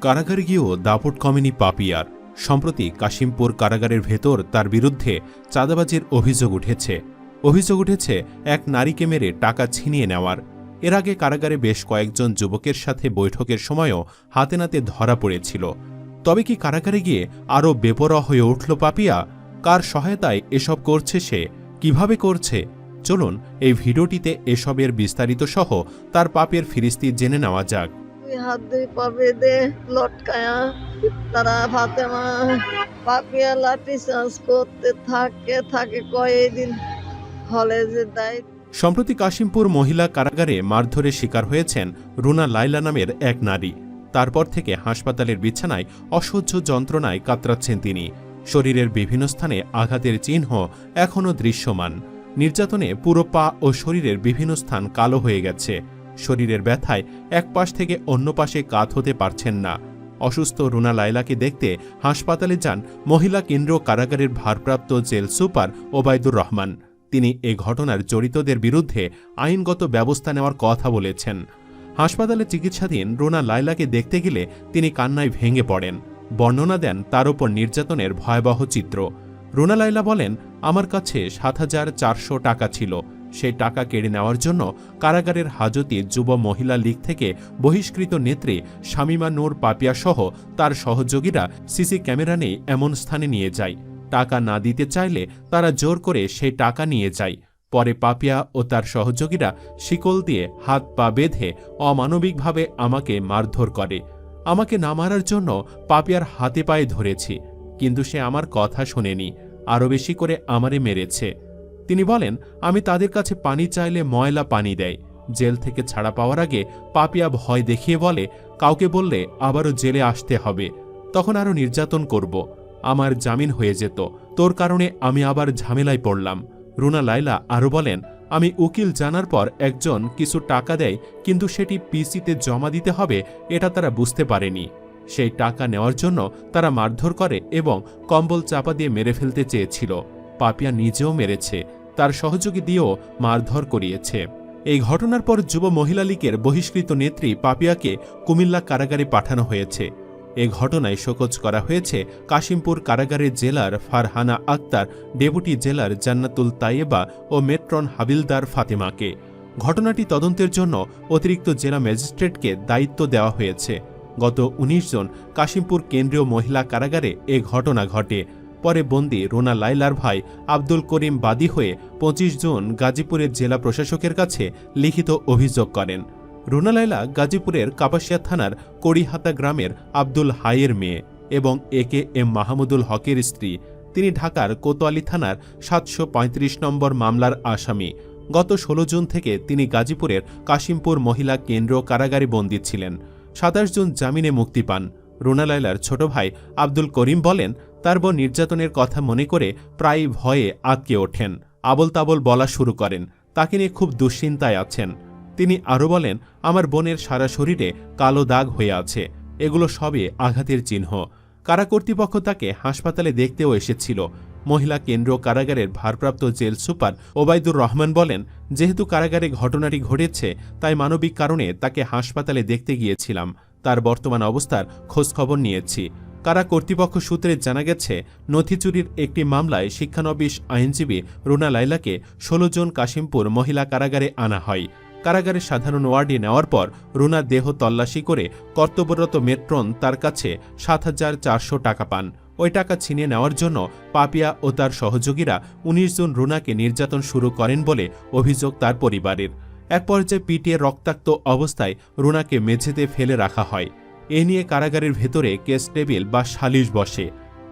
কারাগারে গিয়েও দাপট কমেনি পাপিয়ার। সম্প্রতি কাশিমপুর কারাগারের ভেতর তার বিরুদ্ধে চাঁদাবাজির অভিযোগ উঠেছে। অভিযোগ উঠেছে, এক নারীকে মেরে টাকা ছিনিয়ে নেওয়ার। এর আগে কারাগারে বেশ কয়েকজন যুবকের সাথে বৈঠকের সময়ও হাতে নাতে ধরা পড়েছিল। তবে কি কারাগারে গিয়ে আরও বেপরোয়া হয়ে উঠল পাপিয়া? কার সহায়তায় এসব করছে সে কীভাবে করছে? চলুন এই ভিডিওটিতে এসবের বিস্তারিত সহ তার পাপের ফিরিস্তি জেনে নেওয়া যাক। হাত দুই পা বেঁধে লটকায়া। তারা ফাতেমা পাপিয়া লাঠি চার্জ করতে থাকে থাকে কয়েকদিন। হলে যে সম্প্রতি কাশিমপুর মহিলা কারাগারে মারধরের শিকার হয়েছেন রুনা লাইলা নামের এক নারী। তারপর থেকে হাসপাতালের বিছানায় অসহ্য যন্ত্রণায় কাতরাচ্ছেন তিনি। শরীরের বিভিন্ন স্থানে আঘাতের চিহ্ন এখনও দৃশ্যমান। নির্যাতনে পুরো পা ও শরীরের বিভিন্ন স্থান কালো হয়ে গেছে। শরীরের ব্যথায় এক পাশ থেকে অন্য পাশে কাত হতে পারছেন না। অসুস্থ রুনা লাইলাকে দেখতে হাসপাতালে যান মহিলা কেন্দ্র কারাগারের ভারপ্রাপ্ত জেল সুপার ওবায়দুর রহমান। তিনি এ ঘটনার জড়িতদের বিরুদ্ধে আইনগত ব্যবস্থা নেওয়ার কথা বলেছেন। হাসপাতালে চিকিৎসাধীন রোনা লাইলাকে দেখতে গেলে তিনি কান্নায় ভেঙে পড়েন। বর্ণনা দেন তার ওপর নির্যাতনের ভয়াবহ চিত্র। রুনা লাইলা বলেন, আমার কাছে সাত হাজার চারশো টাকা ছিল। সেই টাকা কেড়ে নেওয়ার জন্য কারাগারের হাজতি যুব মহিলা লীগ থেকে বহিষ্কৃত নেত্রী শামিমা নূর পাপিয়া সহ তার সহযোগীরা সিসি ক্যামেরা নেই এমন স্থানে নিয়ে যায়। টাকা না দিতে চাইলে তারা জোর করে সেই টাকা নিয়ে যায়। পরে পাপিয়া ও তার সহযোগীরা শিকল দিয়ে হাত পা বেঁধে অমানবিকভাবে আমাকে মারধর করে। আমাকে না মারার জন্য পাপিয়ার হাতে পায়ে ধরেছি, কিন্তু সে আমার কথা শোনেনি, আরও বেশি করে আমারে মেরেছে। তিনি বলেন, আমি তাদের কাছে পানি চাইলে ময়লা পানি দেয়, জেল থেকে ছাড়া পাওয়ার আগে পাপিয়া ভয় দেখিয়ে বলে, কাউকে বললে আবারও জেলে আসতে হবে, তখন আরও নির্যাতন করব, আমার জামিন হয়ে যেত, তোর কারণে আমি আবার ঝামেলায় পড়লাম। রুনা লাইলা আরও বলেন আমি উকিল জানার পর একজন কিছু টাকা দেয়, কিন্তু সেটি পিসিতে জমা দিতে হবে, এটা তারা বুঝতে পারেনি। সেই টাকা নেওয়ার জন্য তারা মারধর করে এবং কম্বল চাপা দিয়ে মেরে ফেলতে চেয়েছিল। পাপিয়া নিজেও মেরেছে, তার সহযোগী দিয়েও মারধর করিয়েছে। এই ঘটনার পর যুব মহিলা লীগের বহিষ্কৃত নেত্রী পাপিয়াকে কুমিল্লা কারাগারে পাঠানো হয়েছে। এ ঘটনায় শোকজ করা হয়েছে কাশিমপুর কারাগারে জেলার ফারহানা আক্তার, ডেপুটি জেলার জান্নাতুল তাইয়েবা ও মেট্রন হাবিলদার ফাতেমাকে। ঘটনাটি তদন্তের জন্য অতিরিক্ত জেলা ম্যাজিস্ট্রেটকে দায়িত্ব দেওয়া হয়েছে। গত ১৯ জন কাশিমপুর কেন্দ্রীয় মহিলা কারাগারে এ ঘটনা ঘটে। পরে বন্দি রোনা লাইলার ভাই আব্দুল করিম বাদী হয়ে ২৫ জন গাজীপুরের জেলা প্রশাসকের কাছে লিখিত অভিযোগ করেন। রুনা লাইলা গাজীপুরের কাপাসিয়া থানার কড়িহাতা গ্রামের আব্দুল হাইয়ের মেয়ে এবং এ কে এম মাহমুদুল হকের স্ত্রী। তিনি ঢাকার কোতোয়ালি থানার সাতশো পঁয়ত্রিশ নম্বর মামলার আসামি। গত ১৬ জুন থেকে তিনি গাজীপুরের কাশিমপুর মহিলা কেন্দ্র কারাগারে বন্দী ছিলেন। সাতাশ জুন জামিনে মুক্তি পান। রুনা লাইলার ছোট ভাই আব্দুল করিম বলেন, তার বোন নির্যাতনের কথা মনে করে প্রায় ভয়ে আতকে ওঠেন। আবল তাবল বলা শুরু করেন। তাকে নিয়ে খুব দুশ্চিন্তায় আছেন। তিনি আরও বলেন, আমার বোনের সারা শরীরে কালো দাগ হয়ে আছে। এগুলো সবে আঘাতের চিহ্ন। কারা কর্তৃপক্ষ তাকে হাসপাতালে দেখতেও এসেছিল। মহিলা কেন্দ্র কারাগারের ভারপ্রাপ্ত জেল সুপার ওবায়দুর রহমান বলেন, যেহেতু কারাগারে ঘটনাটি ঘটেছে, তাই মানবিক কারণে তাকে হাসপাতালে দেখতে গিয়েছিলাম। তার বর্তমান অবস্থার খোঁজখবর নিয়েছি। কারা কর্তৃপক্ষ সূত্রে জানা গেছে, নথি চুরির একটি মামলায় শিক্ষানবিশ আইনজীবী রুনা লাইলাকে ষোলো জন কাশিমপুর মহিলা কারাগারে আনা হয়। কারাগারের সাধারণ ওয়ার্ডে নেওয়ার পর রুনার দেহ তল্লাশি করে কর্তব্যরত মেট্রন তার কাছে সাত হাজার চারশো টাকা পান। ওই টাকা ছিনিয়ে নেওয়ার জন্য পাপিয়া ও তার সহযোগীরা উনিশ জন রুনাকে নির্যাতন শুরু করেন বলে অভিযোগ তার পরিবারের। এক পর্যায়ে পিটিয়ে রক্তাক্ত অবস্থায় রুনাকে মেঝেতে ফেলে রাখা হয়। এ নিয়ে কারাগারের ভেতরে কেস টেবিল বা সালিশ বসে।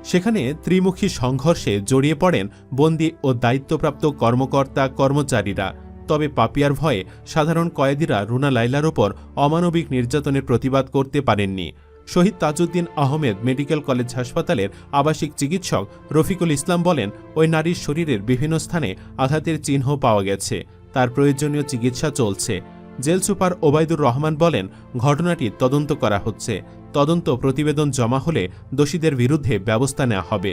সেখানে ত্রিমুখী সংঘর্ষে জড়িয়ে পড়েন বন্দী ও দায়িত্বপ্রাপ্ত কর্মকর্তা কর্মচারীরা তবে পাপিয়ার ভয়ে সাধারণ কয়েদিরা রুনা লাইলার ওপর অমানবিক নির্যাতনের প্রতিবাদ করতে পারেননি। শহীদ তাজউদ্দিন আহমেদ মেডিকেল কলেজ হাসপাতালের আবাসিক চিকিৎসক রফিকুল ইসলাম বলেন, ওই নারীর শরীরের বিভিন্ন স্থানে আঘাতের চিহ্ন পাওয়া গেছে। তার প্রয়োজনীয় চিকিৎসা চলছে। জেল সুপার ওবায়দুর রহমান বলেন, ঘটনাটি তদন্ত করা হচ্ছে। তদন্ত প্রতিবেদন জমা হলে দোষীদের বিরুদ্ধে ব্যবস্থা নেওয়া হবে।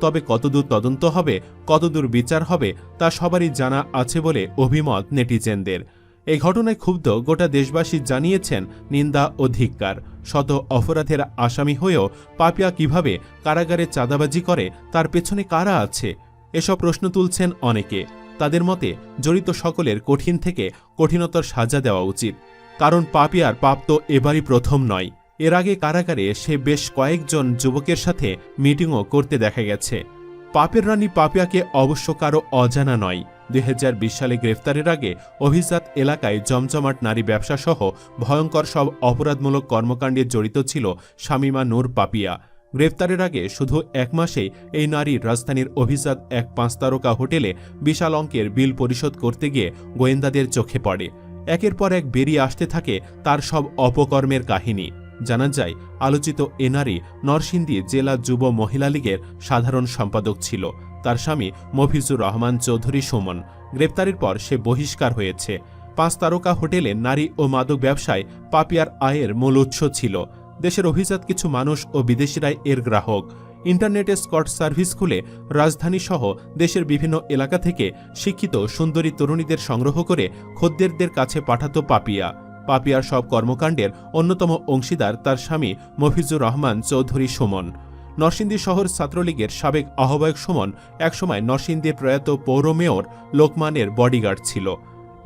তবে কতদূর তদন্ত হবে, কতদূর বিচার হবে, তা সবারই জানা আছে বলে অভিমত নেটিজেনদের। এই ঘটনায় ক্ষুব্ধ গোটা দেশবাসী জানিয়েছেন নিন্দা ও ধিক্কার। শত অপরাধের আসামি হয়েও পাপিয়া কীভাবে কারাগারে চাঁদাবাজি করে, তার পেছনে কারা আছে? এসব প্রশ্ন তুলছেন অনেকে। তাদের মতে, জড়িত সকলের কঠিন থেকে কঠিনতর সাজা দেওয়া উচিত। কারণ পাপিয়ার পাপ তো এবারই প্রথম নয়। এর আগে কারাগারে সে বেশ কয়েকজন যুবকের সাথে মিটিংও করতে দেখা গেছে। পাপের রানী পাপিয়াকে অবশ্য কারও অজানা নয়। দুই সালে গ্রেফতারের আগে অভিজাত এলাকায় জমজমাট নারী ব্যবসা সহ ভয়ঙ্কর সব অপরাধমূলক কর্মকাণ্ডে জড়িত ছিল শামিমা নূর পাপিয়া। গ্রেফতারের আগে শুধু এক মাসেই এই নারী রাজধানীর অভিজাত এক পাঁচ তারকা হোটেলে বিশাল অঙ্কের বিল পরিশোধ করতে গিয়ে গোয়েন্দাদের চোখে পড়ে। একের পর এক বেরিয়ে আসতে থাকে তার সব অপকর্মের কাহিনী। জানা যায়, আলোচিত এ নারী নরসিংদী জেলা যুব মহিলা লীগের সাধারণ সম্পাদক ছিল। তার স্বামী মফিজুর রহমান চৌধুরী সুমন। গ্রেপ্তারের পর সে বহিষ্কার হয়েছে। পাঁচ তারকা হোটেলে নারী ও মাদক ব্যবসায় পাপিয়ার আয়ের মূল উৎস ছিল। দেশের অভিজাত কিছু মানুষ ও বিদেশিরাই এর গ্রাহক। ইন্টারনেটে স্কট সার্ভিস খুলে রাজধানী সহ দেশের বিভিন্ন এলাকা থেকে শিক্ষিত সুন্দরী তরুণীদের সংগ্রহ করে খদ্দেরদের কাছে পাঠাত পাপিয়া। পাপিয়ার সব কর্মকাণ্ডের অন্যতম অংশীদার তার স্বামী মফিজুর রহমান চৌধুরী সুমন। নরসিংদী শহর ছাত্রলীগের সাবেক আহ্বায়ক সুমন একসময় নরসিংদীর প্রয়াত পৌর মেয়র লোকমানের বডিগার্ড ছিল।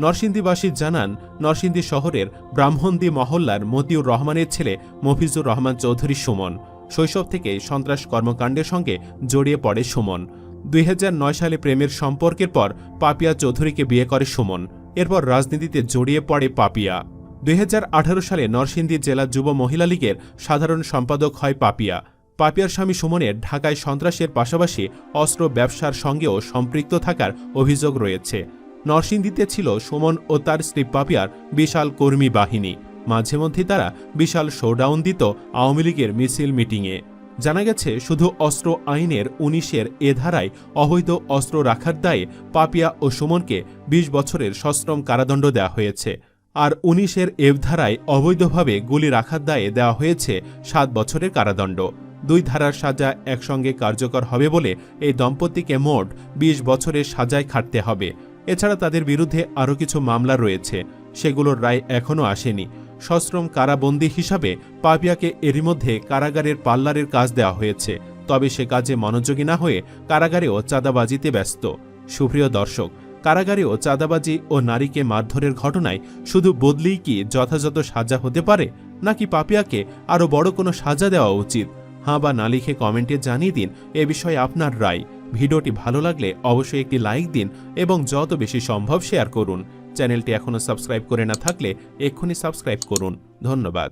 নরসিংদীবাসী জানান, নরসিংদী শহরের ব্রাহ্মণদী মহল্লার মতিউর রহমানের ছেলে মফিজুর রহমান চৌধুরী সুমন। শৈশব থেকে সন্ত্রাস কর্মকাণ্ডের সঙ্গে জড়িয়ে পড়ে সুমন। দুই হাজার নয় সালে প্রেমের সম্পর্কের পর পাপিয়া চৌধুরীকে বিয়ে করে সুমন। এরপর রাজনীতিতে জড়িয়ে পড়ে পাপিয়া। দুই হাজার আঠারো সালে নরসিংদী জেলা যুব মহিলা লীগের সাধারণ সম্পাদক হয় পাপিয়া। পাপিয়ার স্বামী সুমনের ঢাকায় সন্ত্রাসের পাশাপাশি অস্ত্র ব্যবসার সঙ্গেও সম্পৃক্ত থাকার অভিযোগ রয়েছে। নরসিংদীতে ছিল সুমন ও তার স্ত্রী পাপিয়ার বিশাল কর্মী বাহিনী। মাঝে মধ্যে তারা বিশাল শোডাউন দিত আওয়ামী লীগের মিছিল মিটিংয়ে। জানা গেছে, শুধু অস্ত্র আইনের উনিশের এ ধারায় অবৈধ অস্ত্র রাখার দায়ে পাপিয়া ও সুমনকে ২০ বছরের সশ্রম কারাদণ্ড দেওয়া হয়েছে। আর উনিশের এফ ধারায় অবৈধভাবে গুলি রাখার দায়ে দেওয়া হয়েছে সাত বছরের কারাদণ্ড। দুই ধারার সাজা একসঙ্গে কার্যকর হবে বলে এই দম্পতিকে মোট ২০ বছরের সাজায় খাটতে হবে। এছাড়া তাদের বিরুদ্ধে আরও কিছু মামলা রয়েছে। সেগুলোর রায় এখনও আসেনি। সশ্রম কারাবন্দী হিসাবে পাপিয়াকে এরই মধ্যে কারাগারের পাল্লারের কাজ দেওয়া হয়েছে। তবে সে কাজে মনোযোগী না হয়ে কারাগারেও চাঁদাবাজিতে ব্যস্ত। সুপ্রিয় দর্শক কারাগারেও চাঁদাবাজি ও নারীকে মারধরের ঘটনায় শুধু বদলেই কি যথাযথ সাজা হতে পারে? নাকি পাপিয়াকে আরও বড় কোনো সাজা দেওয়া উচিত? হাঁ বা না লিখে কমেন্টে জানিয়ে দিন এ বিষয়ে আপনার রায়। ভিডিওটি ভালো লাগলে অবশ্যই একটি লাইক দিন এবং যত বেশি সম্ভব শেয়ার করুন। চ্যানেলটি এখনও সাবস্ক্রাইব করে না থাকলে এক্ষুনি সাবস্ক্রাইব করুন। ধন্যবাদ।